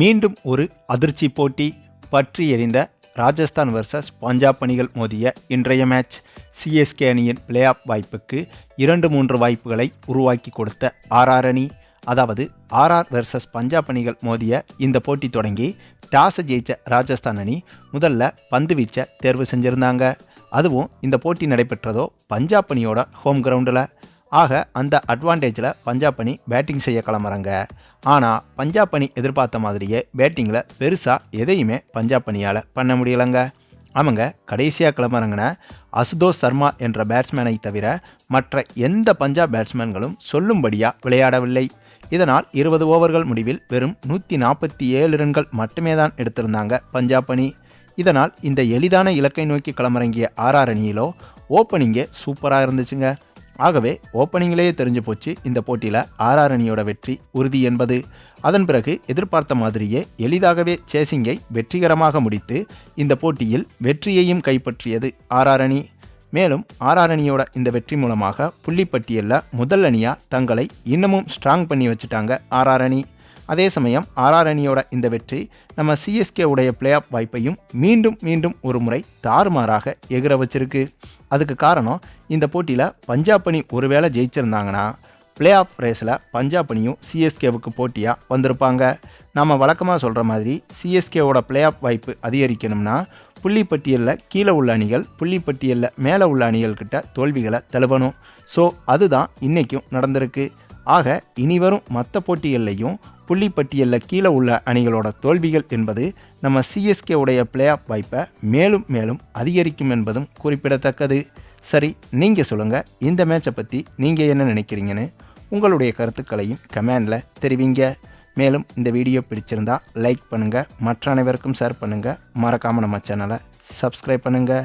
மீண்டும் ஒரு அதிர்ச்சி போட்டி பற்றி எறிந்த ராஜஸ்தான் வர்சஸ் பஞ்சாப் அணிகள் மோதிய இன்றைய மேட்ச் சிஎஸ்கே அணியின் பிளே ஆஃப் வாய்ப்புக்கு இரண்டு மூன்று வாய்ப்புகளை உருவாக்கி கொடுத்த ஆர்ஆர் அணி. அதாவது ஆர்ஆர் வெர்சஸ் பஞ்சாப் அணிகள் மோதிய இந்த போட்டி தொடங்கி டாஸ் ஜெயிச்ச ராஜஸ்தான் அணி முதல்ல பந்து வீச்சை தேர்வு செஞ்சுருந்தாங்க. அதுவும் இந்த போட்டி நடைபெற்றதோ பஞ்சாப் அணியோட ஹோம் கிரவுண்டில் ஆக அந்த அட்வான்டேஜில் பஞ்சாப் அணி பேட்டிங் செய்ய கிளம்புறாங்க. ஆனால் பஞ்சாப் அணி எதிர்பார்த்த மாதிரியே பேட்டிங்கில் பெருசாக எதையுமே பஞ்சாப் அணியால் பண்ண முடியலைங்க. அவங்க கடைசியாக கிளம்புறாங்கன அசுதோஷ் சர்மா என்ற பேட்ஸ்மேனை தவிர மற்ற எந்த பஞ்சாப் பேட்ஸ்மேன்களும் சொல்லும்படியாக விளையாடவில்லை. இதனால் இருபது ஓவர்கள் முடிவில் வெறும் நூற்றி நாற்பத்தி ஏழு ரன்கள் மட்டுமே தான் எடுத்திருந்தாங்க பஞ்சாப் அணி. இதனால் இந்த எளிதான இலக்கை நோக்கி கிளம்பறங்கிய ஆர்ஆர் அணியிலோ ஓப்பனிங்கே சூப்பராக இருந்துச்சுங்க. ஆகவே ஓப்பனிங்லேயே தெரிஞ்சு போச்சு இந்த போட்டியில் ஆர்ஆர் அணியோட வெற்றி உறுதி என்பது. அதன் பிறகு எதிர்பார்த்த மாதிரியே எளிதாகவே சேசிங்கை வெற்றிகரமாக முடித்து இந்த போட்டியில் வெற்றியையும் கைப்பற்றியது ஆர்ஆர் அணி. மேலும் ஆர்ஆர் அணியோட இந்த வெற்றி மூலமாக புள்ளிப்பட்டியலில் முதல் அணியாக தங்களை இன்னமும் ஸ்ட்ராங் பண்ணி வச்சுட்டாங்க ஆர்ஆர் அணி. அதே சமயம் ஆர்ஆர் அணியோட இந்த வெற்றி நம்ம சிஎஸ்கே உடைய பிளே ஆஃப் வாய்ப்பையும் மீண்டும் மீண்டும் ஒரு முறை தாறுமாறாக எகிர வச்சிருக்கு. அதுக்கு காரணம் இந்த போட்டியில் பஞ்சாப் அணி ஒருவேளை ஜெயிச்சிருந்தாங்கன்னா பிளே ஆஃப் ரேஸில் பஞ்சாப் அணியும் சிஎஸ்கேவுக்கு போட்டியாக வந்திருப்பாங்க. நம்ம வழக்கமாக சொல்கிற மாதிரி சிஎஸ்கேவோட பிளே ஆஃப் வாய்ப்பு அதிகரிக்கணும்னா புள்ளிப்பட்டியலில் கீழே உள்ள அணிகள் புள்ளிப்பட்டியலில் மேலே உள்ள அணிகள்கிட்ட தோல்விகளை தழுவணும். ஸோ அதுதான் இன்றைக்கும் நடந்திருக்கு. ஆக இனி வரும் மற்ற போட்டிகள்லையும் புள்ளிப்பட்டியலில் கீழே உள்ள அணிகளோட தோல்விகள் என்பது நம்ம சிஎஸ்கே உடைய பிளே ஆஃப் வாய்ப்பை மேலும் மேலும் அதிகரிக்கும் என்பதும் குறிப்பிடத்தக்கது. சரி நீங்கள் சொல்லுங்கள் இந்த மேட்சை பற்றி நீங்கள் என்ன நினைக்கிறீங்கன்னு உங்களுடைய கருத்துக்களையும் கமெண்டில் தெரிவிங்க. மேலும் இந்த வீடியோ பிடிச்சிருந்தால் லைக் பண்ணுங்கள் மற்ற அனைவருக்கும் ஷேர் பண்ணுங்கள் மறக்காமல் நம்ம சேனலை சப்ஸ்கிரைப் பண்ணுங்கள்